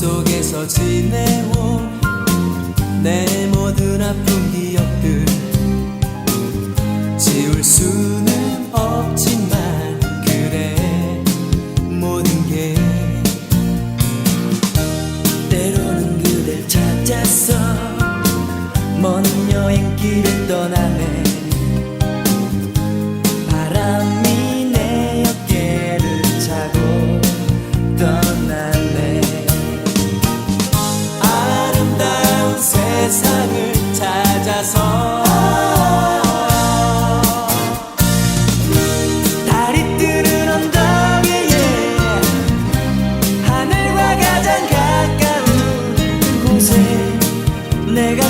속에서 지내온 내 모든 아픈 기억들. 지울 수는 없지만 그래 모든 게 때로는 그댈 찾았어 먼 여행길을 떠나네. 따라서 달이 뜨는 언덕 위에 하늘과 가장 가까운 곳에 내가